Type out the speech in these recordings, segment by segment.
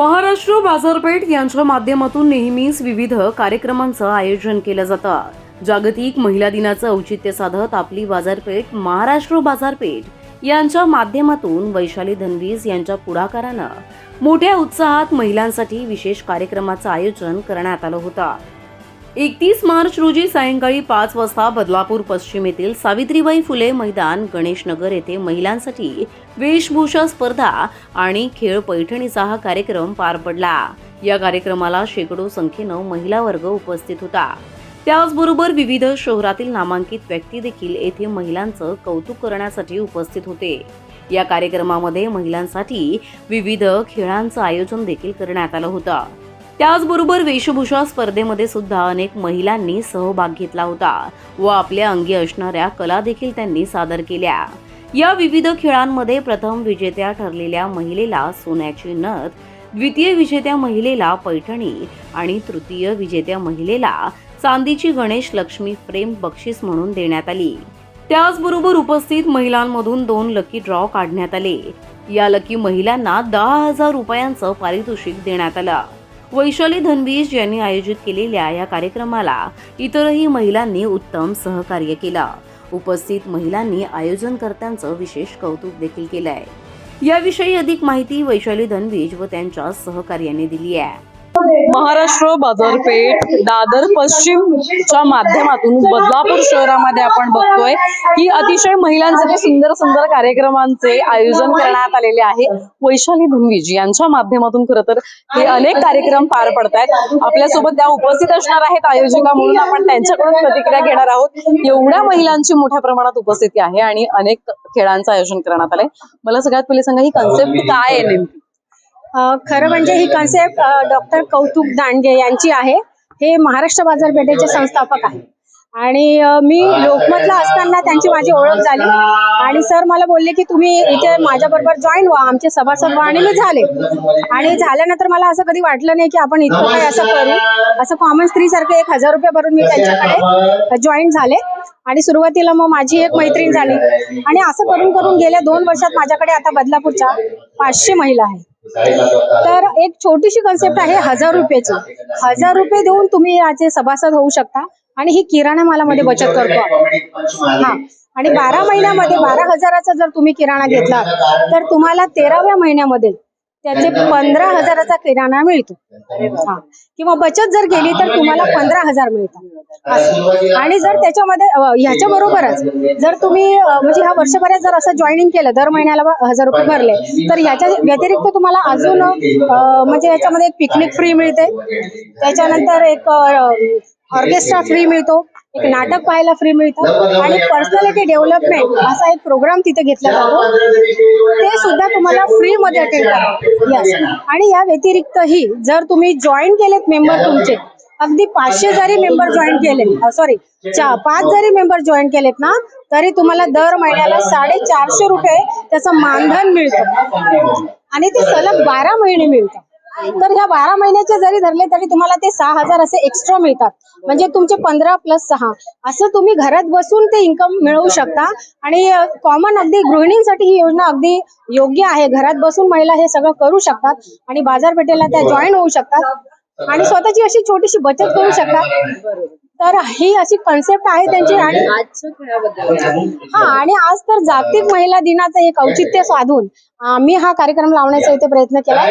महाराष्ट्र बाजारपेठ यांच्या माध्यमातून नेहमीच विविध कार्यक्रमांचं आयोजन केलं जातं. जागतिक महिला दिनाचं औचित्य साधत आपली बाजारपेठ महाराष्ट्र बाजारपेठ यांच्या माध्यमातून वैशाली धनवीज यांच्या पुढाकारानं मोठ्या उत्साहात महिलांसाठी विशेष कार्यक्रमाचं आयोजन करण्यात आलं होतं. एकतीस मार्च रोजी सायंकाळी पाच वाजता बदलापूर पश्चिम येथील सावित्रीबाई फुले मैदान गणेशनगर येथे महिलांसाठी वेशभूषा स्पर्धा आणि खेळ पैठणीचा हा कार्यक्रम पार पडला. या कार्यक्रमाला शेकडो संख्येनं महिला वर्ग उपस्थित होता. त्याचबरोबर विविध शहरातील नामांकित व्यक्ती देखील येथे महिलांचं कौतुक करण्यासाठी उपस्थित होते. या कार्यक्रमामध्ये महिलांसाठी विविध खेळांचं आयोजन देखील करण्यात आलं होतं. त्याचबरोबर वेशभूषा स्पर्धेमध्ये सुद्धा अनेक महिलांनी सहभाग घेतला होता व आपल्या अंगी असणाऱ्या कला देखील त्यांनी सादर केल्या. या विविध खेळांमध्ये प्रथम विजेत्या ठरलेल्या महिलेला सोन्याची नथ द्वितीय विजेत्या महिलेला पैठणी आणि तृतीय विजेत्या महिलेला चांदीची गणेश लक्ष्मी फ्रेम बक्षीस म्हणून देण्यात आली. त्याचबरोबर उपस्थित महिलांमधून दोन लकी ड्रॉ काढण्यात आले. या लकी महिलांना दहा हजार रुपयांचं पारितोषिक देण्यात आलं. वैशाली धनवीज यांनी आयोजित केलेल्या या कार्यक्रमाला इतरही महिलांनी उत्तम सहकार्य केलं. उपस्थित महिलांनी आयोजनकर्त्यांचं विशेष कौतुक देखील केलंय. याविषयी अधिक माहिती वैशाली धनवीज व त्यांच्या सहकार्याने दिली आहे. महाराष्ट्र बाजारपेठ दादर पश्चिमच्या माध्यमातून बदलापूर शहरामध्ये आपण बघतोय की अतिशय महिलांसाठी सुंदर सुंदर कार्यक्रमांचे आयोजन करण्यात आलेले आहे. वैशाली धनवीज यांच्या माध्यमातून खरं तर हे अनेक कार्यक्रम पार पडतायत. आपल्यासोबत त्या उपस्थित असणार आहेत आयोजिका म्हणून आपण त्यांच्याकडून प्रतिक्रिया घेणार आहोत. एवढ्या महिलांची मोठ्या प्रमाणात उपस्थिती आहे आणि अनेक खेळांचं आयोजन करण्यात आलंय. मला सगळ्यात पहिले सांगा ही कन्सेप्ट काय आहे नेमकी? खरं म्हणजे ही कन्सेप्ट डॉक्टर कौतुक दांडगे यांची आहे. हे महाराष्ट्र बाजारपेठेचे संस्थापक आहे आणि मी लोकमतला असताना त्यांची माझी ओळख झाली. आणि सर मला बोलले की तुम्ही इथे माझ्याबरोबर जॉईन व्हा. आमचे सभासद व्हा आणि मी झाले. आणि झाल्यानंतर मला असं कधी वाटलं नाही की आपण इतकं काही असं करू. असं कॉमन स्त्रीसारखं एक हजार रुपये भरून मी त्यांच्याकडे जॉईन झाले. आणि सुरुवातीला मग माझी एक मैत्रीण झाली. आणि असं करून करून गेल्या दोन वर्षात माझ्याकडे आता बदलापूरच्या पाचशे महिला आहेत. तर एक छोटीशी कन्सेप्ट आहे हजार रुपयाची. हजार रुपये देऊन तुम्ही याचे सभासद होऊ शकता. आणि ही किराणा मालामध्ये बचत करतो. हा. आणि बारा महिन्यामध्ये बारा हजाराचा जर तुम्ही किराणा घेतला तर तुम्हाला तेराव्या महिन्यामध्ये त्याचे पंधरा हजाराचा किराणा मिळतो. हा. किंवा बचत जर केली तर तुम्हाला पंधरा हजार मिळतात. आणि जर त्याच्यामध्ये ह्याच्या बरोबरच जर तुम्ही म्हणजे ह्या वर्षभरात जर असं जॉईनिंग केलं दर महिन्याला हजार रुपये भरले तर याच्या व्यतिरिक्त तुम्हाला अजून म्हणजे याच्यामध्ये एक पिकनिक फ्री मिळते. त्याच्यानंतर एक ऑर्केस्ट्रा फ्री मिळतो. एक नाटक पाहायला फ्री मिळतं. आणि पर्सनॅलिटी डेव्हलपमेंट असा एक प्रोग्राम तिथे घेतला जातो. ते सुद्धा तुम्हाला फ्री मध्ये अटेंड करा. यस आणि या व्यतिरिक्तही जर तुम्ही जॉईन केलेत मेंबर तुमचे अगदी पाचशे जरी मेंबर जॉईन केले सॉरी पाच जरी मेंबर जॉईन केलेत ना तरी तुम्हाला दर महिन्याला साडेचारशे रुपये त्याचं मानधन मिळतं. आणि ते सलग बारा महिने मिळतं तर ह्या बारा महिन्याचे जरी धरले तरी तुम्हाला ते सहा हजार असे एक्स्ट्रा मिळतात. म्हणजे तुमचे पंधरा प्लस सहा. असं तुम्ही घरात बसून ते इन्कम मिळवू शकता. आणि कॉमन अगदी गृहिणींसाठी ही योजना अगदी योग्य आहे. घरात बसून महिला हे सगळं करू शकतात आणि बाजारपेठेला त्या जॉईन होऊ शकतात. आणि स्वतःची अशी छोटीशी बचत करू शकतात. तर ही अशी कन्सेप्ट आहे त्यांची आणि हा आणि आज तर जागतिक महिला दिनाचं एक औचित्य साधून आम्ही हा कार्यक्रम लावण्याचा इथे प्रयत्न केला.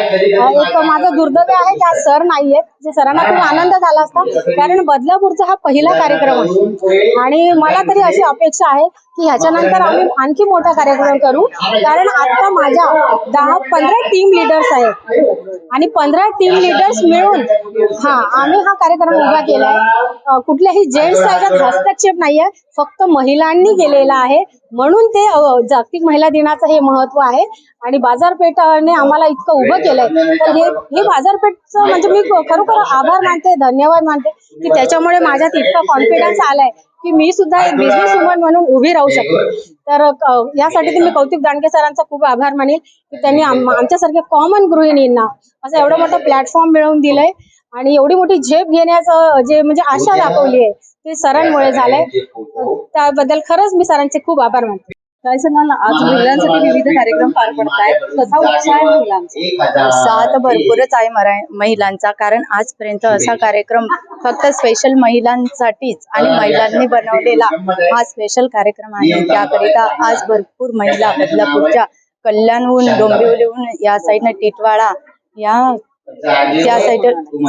एक माझं दुर्दैव आहे की आज सर नाहीयेत. जे सरांना खूप आनंद झाला असता. कारण बदलापूरचा हा पहिला कार्यक्रम आहे. आणि मला तरी अशी अपेक्षा आहे की ह्याच्यानंतर आम्ही आणखी मोठा कार्यक्रम करू. कारण आता माझ्या दहा पंधरा टीम लिडर्स आहेत. आणि पंधरा टीम लिडर्स मिळून हा आम्ही हा कार्यक्रम उभा केलाय. कुठल्याही जेंट्सचा याच्यात हस्तक्षेप नाहीये. फक्त महिलांनी केलेला आहे. म्हणून ते जागतिक महिला दिनाचं हे महत्त्व आहे. आणि बाजारपेठाने आम्हाला इतकं उभं केलंय. तर हे हे बाजारपेठचं म्हणजे मी खरोखर आभार मानते धन्यवाद मानते की त्याच्यामुळे माझ्यात इतका कॉन्फिडन्स आलाय की मी सुद्धा एक बिझनेस वुमन म्हणून उभी राहू शकते. तर यासाठी तुम्ही कौतिक दांडके सरांचा खूप आभार मानेल की त्यांनी आमच्यासारख्या कॉमन गृहिणींना असं एवढं मोठं प्लॅटफॉर्म मिळवून दिलंय. आणि एवढी मोठी झेप घेण्याचं जे म्हणजे आशा दाखवली आहे ते सरांमुळे झालंय. त्याबद्दल खरंच मी सरांचे खूप आभार मानते. काय सांगाल आज महिलांसाठी विविध कार्यक्रम पार कसा उत्साह आहे महिलांचा. उत्साह तर भरपूरच आहे मरा- महिलांचा. कारण आजपर्यंत असा कार्यक्रम फक्त स्पेशल महिलांसाठीच आणि महिलांनी बनवलेला हा स्पेशल कार्यक्रम आहे. त्याकरिता आज भरपूर महिला बदलापूरच्या कल्याणहून डोंबिवलीहून या साईडनं टिटवाळा या त्या साईड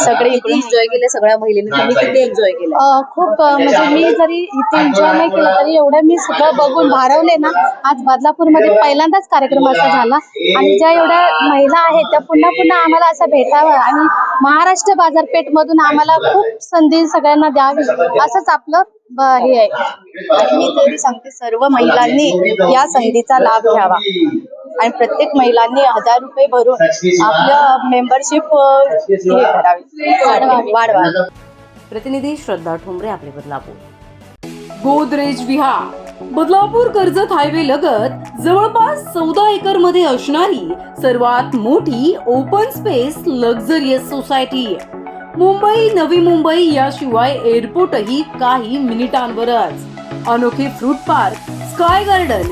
सगळे इकडून एन्जॉय केले सगळ्या महिलांनी तुम्ही किती एन्जॉय केलं. अ, खूप अ, म्हणजे मी जरी इथे एन्जॉय नाही केलं तरी एवढं मी सगळं बघून भारावले ना आज बदलापूरमध्ये पहिल्यांदाच कार्यक्रम असा झाला. आणि ज्या एवढ्या महिला आहेत त्या पुन्हा पुन्हा आम्हाला असं भेटावं आणि महाराष्ट्र बाजारपेठ मधून आम्हाला खूप संधी सगळ्यांना द्यावी असंच आपलं ब- हे आहे. आणि मी तरी सांगते सर्व महिलांनी या संधीचा लाभ घ्यावा. आणि प्रत्येक महिलांनी हजार रुपये भरून आपलं मेंबरशिप हे करावी. वाढवावी प्रतिनिधी श्रद्धा ठोंबरे आपले बदलापूर. गोदरेज विहार. बदलापूर कर्जत हायवे लगत जवळपास चौदा एकरमध्ये असणारी सर्वात मोठी open space luxurious society Mumbai Navi Mumbai याशिवाय एअरपोर्टही काही मिनिटांवरच. अनोखे fruit park sky garden